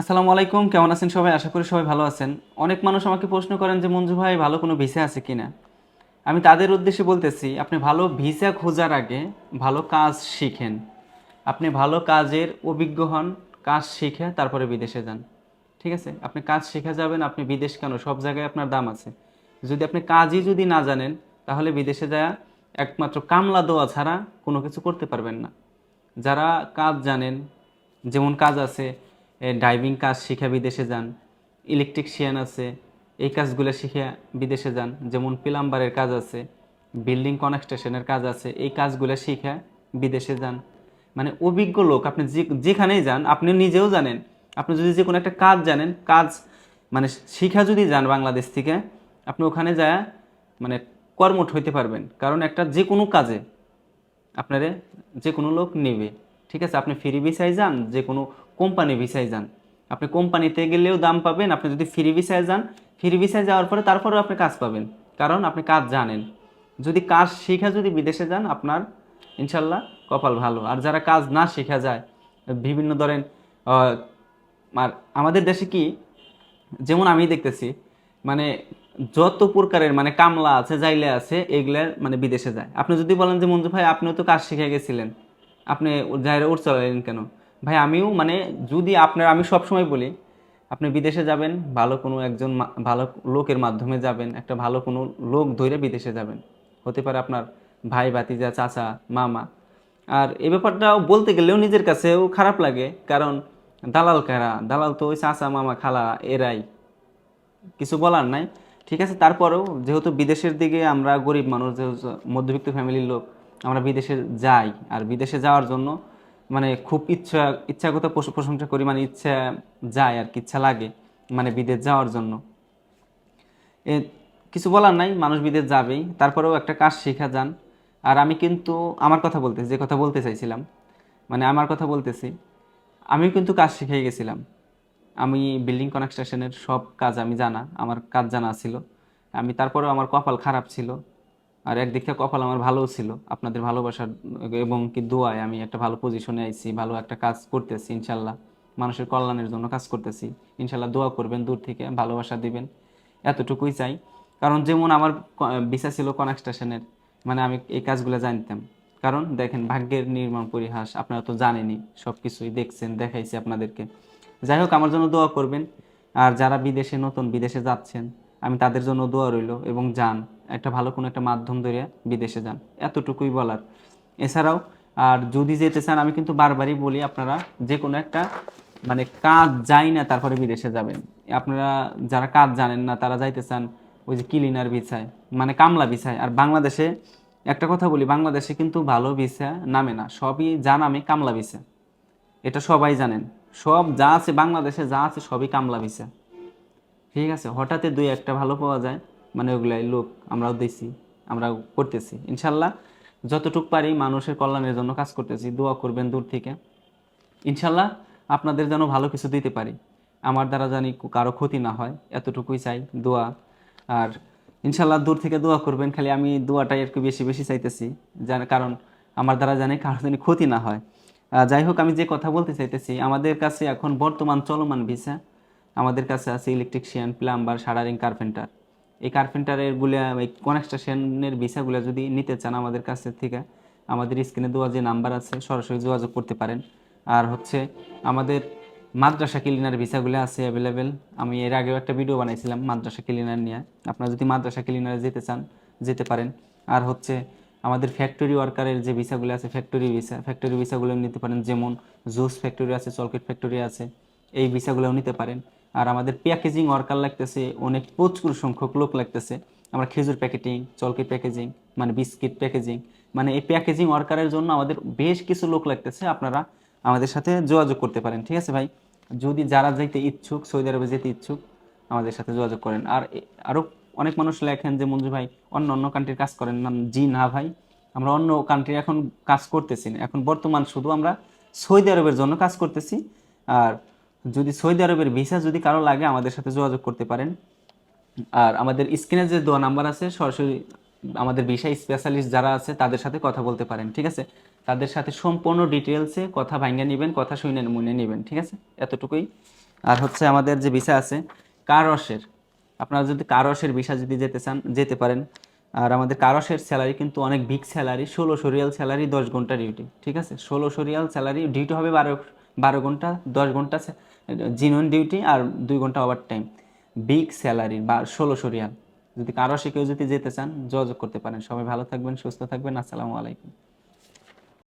আসসালামু আলাইকুম, কেমন আছেন সবাই? আশা করি সবাই ভালো আছেন। অনেক মানুষ আমাকে প্রশ্ন করেন যে, মঞ্জু ভাই, ভালো কোনো ভিসা আছে কিনা? আমি তাদের উদ্দেশ্যে বলতেছি, আপনি ভালো ভিসা খোঁজার আগে ভালো কাজ শিখেন। আপনি ভালো কাজের অভিজ্ঞ হন, কাজ শিখে তারপরে বিদেশে যান। ঠিক আছে? আপনি কাজ শিখে যাবেন, আপনি বিদেশ কেন? সব জায়গায় আপনার দাম আছে। যদি আপনি কাজই যদি না জানেন, তাহলে বিদেশে যায় একমাত্র কামলা দেওয়া ছাড়া কোনো কিছু করতে পারবেন না। যারা কাজ জানেন, যেমন কাজ আছে ডাইভিং কাজ শিখে বিদেশে যান ইলেকট্রিকশিয়ান আছে, এই কাজগুলো শিখে বিদেশে যান, যেমন প্লাম্বারের কাজ আছে বিল্ডিং কনস্ট্রাকশনের কাজ আছে, এই কাজগুলো শিখে বিদেশে যান। মানে অভিজ্ঞ লোক, আপনি যেখানেই যান, আপনি নিজেও জানেন, আপনি যদি যে কোনো একটা কাজ জানেন, কাজ মানে শিখা যদি যান বাংলাদেশ থেকে, আপনি ওখানে যায় মানে কর্মঠ হইতে পারবেন, কারণ একটা যে কোনো কাজে আপনারে যে কোনো লোক নেবে, ঠিক আছে? আপনি ফ্রি ভিসায় যান, যে কোনো কোম্পানি ভিসায় যান। আপনি কোম্পানিতে গেলেও দাম পাবেন, আপনি যদি ফ্রি ভিসায় যান, ফ্রি ভিসায় যাওয়ার পরে তারপরেও আপনি কাজ পাবেন, কারণ আপনি কাজ জানেন। যদি কাজ শিখা যদি বিদেশে যান, আপনার ইনশাল্লাহ কপাল ভালো। আর যারা কাজ না শেখা যায়, বিভিন্ন ধরেন আর আমাদের দেশে কি, যেমন আমি দেখতেছি মানে যত প্রকারের মানে কামলা আছে, জাইলে আছে, এগুলার মানে বিদেশে যায়। আপনি যদি বলেন যে, মঞ্জু ভাই, আপনিও তো কাজ শিখে গেছিলেন। আপনি যাইরে উঠ চলালেন কেন? ভাই, আমিও মানে যদি আপনার, আমি সবসময় বলি, আপনি বিদেশে যাবেন, ভালো কোনো একজন ভালো লোকের মাধ্যমে যাবেন, একটা ভালো কোনো লোক ধরে বিদেশে যাবেন। হতে পারে আপনার ভাই, ভাতিজা, চাচা, মামা। আর এই ব্যাপারটাও বলতে গেলেও নিজের কাছেও খারাপ লাগে, কারণ দালাল কারা? দালাল তো ওই চাচা, মামা, খালা, এরাই। কিছু বলার নাই। ঠিক আছে, তারপরেও যেহেতু বিদেশের দিকে আমরা গরিব মানুষ, যেহেতু মধ্যবিত্ত ফ্যামিলির লোক, আমরা বিদেশে যাই। আর বিদেশে যাওয়ার জন্য মানে খুব ইচ্ছা, ইচ্ছাগত প্রশ- প্রশংসা করি মানে ইচ্ছা যায় আর কি, ইচ্ছা লাগে মানে বিদেশ যাওয়ার জন্য। এ, কিছু বলার নাই, মানুষ বিদেশ যাবেই। তারপরেও একটা কাজ শেখা যান। আর আমি কিন্তু আমার কথা বলতেছি, যে কথা বলতে চাইছিলাম মানে আমার কথা বলতেছি, আমিও কিন্তু কাজ শিখে গেছিলাম। আমি বিল্ডিং কনস্ট্রাকশনের সব কাজ আমি জানা, আমার কাজ জানা ছিল। আমি তারপরেও আমার কপাল খারাপ ছিল। আর একদিক থেকে কপাল আমার ভালোও ছিল, আপনাদের ভালোবাসার এবং কি দোয়ায় আমি একটা ভালো পজিশনে আইছি, ভালো একটা কাজ করতেছি, ইনশাল্লাহ। মানুষের কল্যাণের জন্য কাজ করতেছি। ইনশাল্লাহ দোয়া করবেন দূর থেকে, ভালোবাসা দিবেন। এতটুকুই চাই। কারণ যেমন আমার বিষয় ছিল কনস্ট্রাকশনের মানে আমি এই কাজগুলো জানতাম। কারণ দেখেন, ভাগ্যের নির্মাণ পরিহাস আপনারা তো জানেনই সব কিছুই দেখছেন, দেখাইছি আপনাদেরকে। যাই হোক, আমার জন্য দোয়া করবেন। আর যারা বিদেশে, নতুন বিদেশে যাচ্ছেন, আমি তাদের জন্য দোয়া রইল এবং যান। একটা ভালো কোনো একটা মাধ্যম ধরে বিদেশে যান। এতটুকুই বলার। এছাড়াও, আর যদি যেতে চান, আমি কিন্তু বারবারই বলি আপনারা যে কোনো একটা মানে কাজ যাই না তারপরে বিদেশে যাবেন। আপনারা যারা কাজ জানেন না, তারা যাইতে চান ওই যে ক্লিনার বিছায় মানে কামলা বিছায় আর বাংলাদেশে, একটা কথা বলি, বাংলাদেশে কিন্তু ভালো ভিসা নামে না, সবই যা নামে কামলা ভিসা। এটা সবাই জানেন। সব যা আছে বাংলাদেশে, যা আছে সবই কামলা ভিসা। ঠিক আছে? হঠাৎ দুই একটা ভালো পাওয়া যায়। মানে ওগুলাই লোক আমরাও দিছি আমরা করতেছি। ইনশাল্লাহ যতটুক পারি মানুষের কল্যাণের জন্য কাজ করতেছি, দোয়া করবেন দূর থেকে। ইনশাল্লাহ আপনাদের যেন ভালো কিছু দিতে পারি। আমার দ্বারা জানি কারও ক্ষতি না হয়, এতটুকুই চাই, দোয়া। আর ইনশাল্লাহ দূর থেকে দোয়া করবেন, খালি আমি দোয়াটাই একটু বেশি বেশি চাইতেছি, যার কারণ আমার দ্বারা জানি কারও জানি ক্ষতি না হয়। যাই হোক, আমি যে কথা বলতে চাইতেছি, আমাদের কাছে এখন বর্তমান চলমান ভিসা। আমাদের কাছে আছে ইলেকট্রিশিয়ান, প্লাম্বার সারারিং কার্পেন্টার। এই কার্পেন্টারেরগুলা, এই কনস্ট্রাকশনের ভিসাগুলো যদি নিতে চান আমাদের কাছে থেকে, আমাদের স্ক্রিনে দেওয়া যে নাম্বার আছে, সরাসরি যোগাযোগ করতে পারেন। আর হচ্ছে, আমাদের মাদ্রাসা ক্লিনার ভিসাগুলো আছে অ্যাভেলেবেল আমি এর আগেও একটা ভিডিও বানাইছিলাম মাদ্রাসা ক্লিনার নিয়ে। আপনারা যদি মাদ্রাসা ক্লিনারে যেতে চান, যেতে পারেন। আর হচ্ছে, আমাদের ফ্যাক্টরি ওয়ার্কারের যে ভিসাগুলো আছে ফ্যাক্টরি ভিসা ফ্যাক্টরি ভিসাগুলো নিতে পারেন। যেমন জুস ফ্যাক্টরি আছে চলকেট ফ্যাক্টরি আছে, এই ভিসাগুলোও নিতে পারেন। আর আমাদের প্যাকেজিং ওয়ার্কার লাগতেছে, অনেক প্রচুর সংখ্যক লোক লাগতেছে। আমরা খেজুর প্যাকেটিং চলকি প্যাকেজিং মানে বিস্কিট প্যাকেজিং মানে এই প্যাকেজিং ওয়ার্কারের জন্য আমাদের বেশ কিছু লোক লাগতেছে, আপনারা আমাদের সাথে যোগাযোগ করতে পারেন, ঠিক আছে ভাই? যদি যারা যাইতে ইচ্ছুক, সৌদি আরবে যেতে ইচ্ছুক, আমাদের সাথে যোগাযোগ করেন। আর এ- আরও অনেক মানুষ লেখেন যে, মঞ্জু ভাই, অন্য অন্য কান্ট্রির কাজ করেন। না, জি না ভাই, আমরা অন্য কান্ট্রি এখন কাজ করতেছি না। এখন বর্তমান শুধু আমরা সৌদি আরবের জন্য কাজ করতেছি। আর যদি সৌদি আরবের ভিসা যদি কারও লাগে, আমাদের সাথে যোগাযোগ করতে পারেন। আর আমাদের স্ক্রিনে যে দোয়া নাম্বার আছে, সরাসরি আমাদের ভিসা স্পেশালিস্ট যারা আছে, তাদের সাথে কথা বলতে পারেন, ঠিক আছে? তাদের সাথে সম্পূর্ণ ডিটেলসে কথা ভাঙ্গা নেবেন, কথা শুনে মনে নেবেন, ঠিক আছে? এতটুকুই। আর হচ্ছে আমাদের যে ভিসা আছে, কারসের। আপনারা যদি কারসের ভিসা যদি যেতে চান, যেতে পারেন। আর আমাদের কারসের স্যালারি কিন্তু অনেক বিগ স্যালারি ষোলোশো রিয়াল স্যালারি দশ ঘণ্টা ডিউটি ঠিক আছে? ষোলোশো রিয়াল স্যালারি ডিউটি হবে বারো বারো ঘণ্টা, দশ ঘণ্টা জিনুইন ডিউটি আর দুই ঘণ্টা ওভার টাইম বিগ স্যালারি বা ষোলোশো রিয়াল। যদি কারও সে কেউ যদি যেতে চান, যোগাযোগ করতে পারেন। সবাই ভালো থাকবেন, সুস্থ থাকবেন। আসসালামু আলাইকুম।